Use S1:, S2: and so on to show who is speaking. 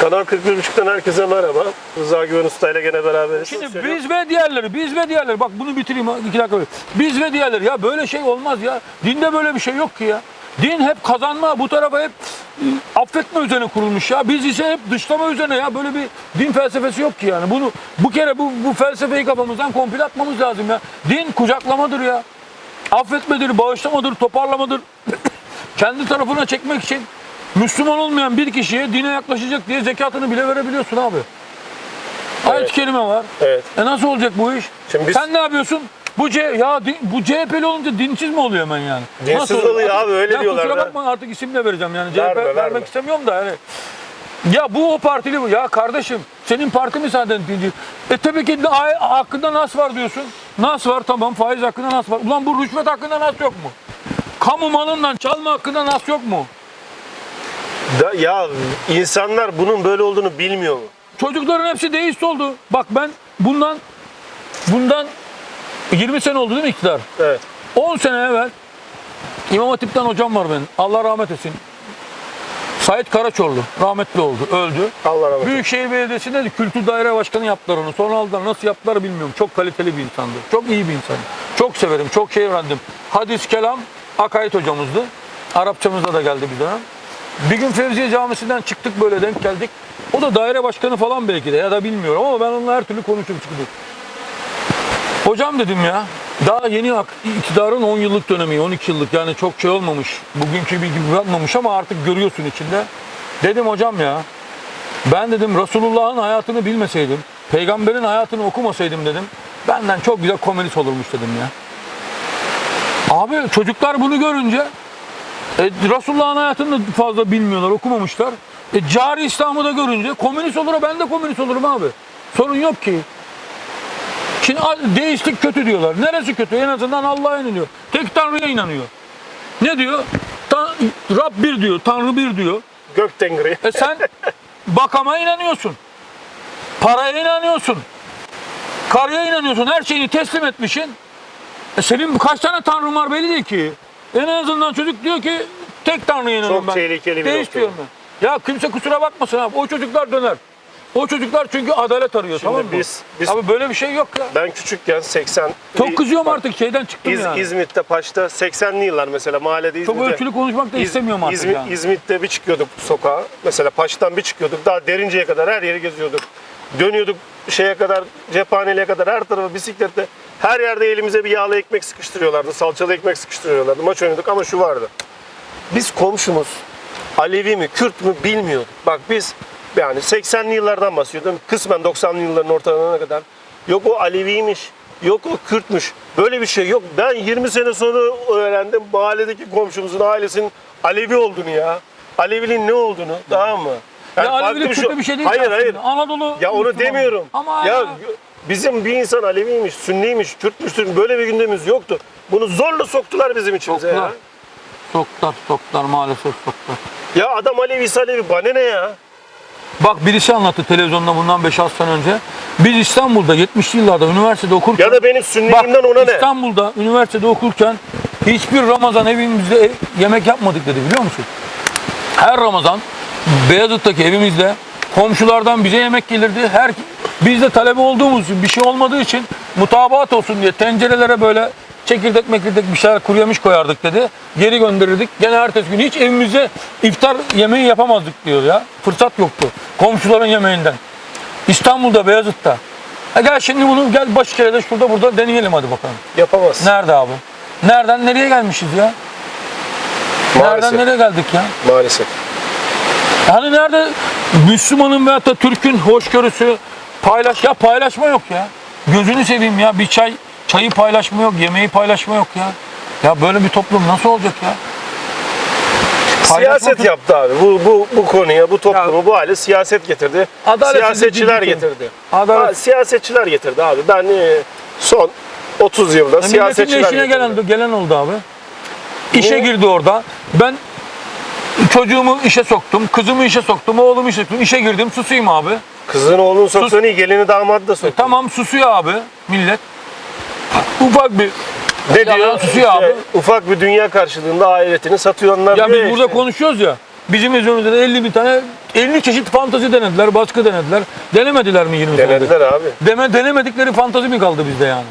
S1: Kanal 41.5'tan herkese merhaba. Rıza Güven Usta ile gene beraberiz.
S2: Şimdi
S1: Söyle.
S2: biz ve diğerleri, biz ve diğerleri. Bak bunu bitireyim iki dakika. Biz ve diğerleri. Ya böyle şey olmaz ya. Dinde böyle bir şey yok ki ya. Din hep kazanma, bu tarafa hep e, affetme üzerine kurulmuş ya. Biz ise hep dışlama üzerine ya. Böyle bir din felsefesi yok ki yani. Bunu bu kere bu, bu felsefeyi kafamızdan komple atmamız lazım ya. Din kucaklamadır ya. Affetmedir, bağışlamadır, toparlamadır. Kendi tarafına çekmek için Müslüman olmayan bir kişiye dine yaklaşacak diye zekatını bile verebiliyorsun abi.
S1: Evet.
S2: kerime var.
S1: Evet.
S2: E nasıl olacak bu iş?
S1: Şimdi biz-
S2: Sen ne yapıyorsun? Bu C ya bu CHP'li olunca dinsiz mi oluyor hemen yani?
S1: Dinsiz
S2: Nasıl
S1: oluyor abi, öyle
S2: ya
S1: diyorlar
S2: Kusura bakma artık isim de vereceğim yani.
S1: Verme,
S2: CHP
S1: verme.
S2: vermek istemiyorum da yani. Ya bu o partili bu. Ya kardeşim senin parti mi zaten dinci? E tabii ki de hakkında nas var diyorsun. Nas var tamam faiz hakkında nas var. Ulan bu rüşvet hakkında nas yok mu? Kamu malından çalma hakkında nas yok mu?
S1: Da, ya insanlar bunun böyle olduğunu bilmiyor mu?
S2: Çocukların hepsi deist oldu. Bak ben bundan bundan 20 sene oldu değil mi iktidar?
S1: Evet.
S2: 10 sene evvel İmam Hatip'ten hocam var benim. Allah rahmet etsin. Sait Karaçorlu rahmetli oldu, öldü.
S1: Allah rahmet eylesin.
S2: Büyükşehir Belediyesi'nde de kültür daire başkanı yaptılar onu. Sonra aldılar. Nasıl yaptılar bilmiyorum. Çok kaliteli bir insandı. Çok iyi bir insan. Çok severim. Çok şey öğrendim. Hadis, kelam, akaid hocamızdı. Arapçamızda da geldi bir dönem. Bir gün Fevziye Camisi'nden çıktık böyle denk geldik. O da daire başkanı falan belki de ya da bilmiyorum ama ben onunla her türlü konuşup çıktık. Hocam dedim ya daha yeni iktidarın 10 yıllık dönemi 12 yıllık yani çok şey olmamış. Bugünkü bir gibi bırakmamış ama artık görüyorsun içinde. Dedim hocam ya ben dedim Resulullah'ın hayatını bilmeseydim, peygamberin hayatını okumasaydım dedim. Benden çok güzel komünist olurmuş dedim ya. Abi çocuklar bunu görünce e, Resulullah'ın hayatını da fazla bilmiyorlar, okumamışlar. E, cari İslam'ı da görünce komünist olur, ben de komünist olurum abi. Sorun yok ki. Şimdi deistlik kötü diyorlar. Neresi kötü? En azından Allah'a inanıyor. Tek Tanrı'ya inanıyor. Ne diyor? Ta- Rab bir diyor, Tanrı bir diyor.
S1: Gök tengri.
S2: E sen bakama inanıyorsun. Paraya inanıyorsun. Karıya inanıyorsun. Her şeyini teslim etmişsin. E senin kaç tane tanrın var belli değil ki. En azından çocuk diyor ki tek tanrıya inanıyorum
S1: Çok
S2: ben.
S1: tehlikeli bir
S2: diyorum ben. Ya kimse kusura bakmasın abi. O çocuklar döner. O çocuklar çünkü adalet arıyor tamam mı?
S1: biz- biz-
S2: Abi böyle bir şey yok ya.
S1: Ben küçükken 80...
S2: Çok kızıyorum artık şeyden çıktım
S1: İz,
S2: yani.
S1: İzmit'te Paş'ta 80'li yıllar mesela mahallede
S2: Çok
S1: İzmit'te.
S2: ölçülü konuşmak da
S1: İz-
S2: istemiyorum artık
S1: İzmit,
S2: yani.
S1: İzmit'te bir çıkıyorduk sokağa. Mesela Paş'tan bir çıkıyorduk. Daha derinceye kadar her yeri geziyorduk. Dönüyorduk şeye kadar, cephaneliğe kadar her tarafa bisikletle. Her yerde elimize bir yağlı ekmek sıkıştırıyorlardı. Salçalı ekmek sıkıştırıyorlardı. Maç oynuyorduk ama şu vardı. Biz komşumuz Alevi mi, Kürt mü bilmiyorduk. Bak biz yani 80'li yıllardan bahsediyordum. Kısmen 90'lı yılların ortalarına kadar. Yok o Aleviymiş, yok o Kürtmüş. Böyle bir şey yok. Ben 20 sene sonra öğrendim mahalledeki komşumuzun ailesinin Alevi olduğunu ya. Aleviliğin ne olduğunu tamam mı? Yani
S2: ya Alevilik
S1: şey-
S2: kötü bir şey değil
S1: Hayır hayır.
S2: Anadolu
S1: Ya onu demiyorum.
S2: Ama
S1: ya bizim bir insan Aleviymiş, Sünniymiş, Kürtmüştür böyle bir gündemimiz yoktu. Bunu zorla soktular bizim içimize ya.
S2: Soktular. Soktular, soktular maalesef soktular.
S1: Ya adam Alevisi Alevi bana ne ya?
S2: Bak birisi anlattı televizyonda bundan 5-6 sene önce. Biz İstanbul'da 70'li yıllarda üniversitede okurken
S1: Ya da benim Sünniliğimden ona ne?
S2: İstanbul'da üniversitede okurken hiçbir Ramazan evimizde ev- yemek yapmadık dedi biliyor musun? Her Ramazan Beyazıt'taki evimizde komşulardan bize yemek gelirdi. Her biz de talebe olduğumuz için bir şey olmadığı için mutabaat olsun diye tencerelere böyle çekirdek mekirdek bir şeyler kuru yemiş koyardık dedi. Geri gönderirdik. Gene ertesi gün hiç evimizde iftar yemeği yapamazdık diyor ya. Fırsat yoktu. Komşuların yemeğinden. İstanbul'da Beyazıt'ta. E gel şimdi bunu gel Başkale'de şurada burada deneyelim hadi bakalım.
S1: Yapamaz.
S2: Nerede abi? Nereden nereye gelmişiz ya?
S1: Maalesef.
S2: Nereden nereye geldik ya?
S1: Maalesef.
S2: Yani nerede Müslümanın veyahut da Türk'ün hoşgörüsü paylaş ya paylaşma yok ya. Gözünü seveyim ya bir çay çayı paylaşma yok, yemeği paylaşma yok ya. Ya böyle bir toplum nasıl olacak ya? Paylaşma
S1: Siyaset yaptı abi. Bu bu bu konuya, bu toplumu, bu hale siyaset getirdi.
S2: Adaletsizlik
S1: Siyasetçiler
S2: ciddi
S1: getirdi.
S2: Adalet-
S1: Ha, siyasetçiler getirdi abi. Ben e, son 30 yılda
S2: Milletin de
S1: siyasetçiler
S2: işine
S1: getirdi.
S2: gelen, gelen oldu abi. İşe
S1: Bu-
S2: girdi orada. Ben çocuğumu işe soktum, kızımı işe soktum, oğlumu işe soktum. İşe girdim, susayım abi.
S1: Kızın oğlun soktuğunu iyi, gelini damadı da
S2: E, tamam susuyor abi millet. Ufak bir
S1: Ne
S2: Yalan
S1: diyor?
S2: susuyor
S1: İşte
S2: abi.
S1: Ufak bir dünya karşılığında ahiretini satıyorlar
S2: ya
S1: diyor
S2: biz burada
S1: işte.
S2: konuşuyoruz ya. Bizim yüzümüzde de 50 bin tane 50 çeşit fantazi denediler, baskı denediler. Denemediler mi 20 senedir?
S1: Denediler abi.
S2: Deme, denemedikleri fantazi mi kaldı bizde yani?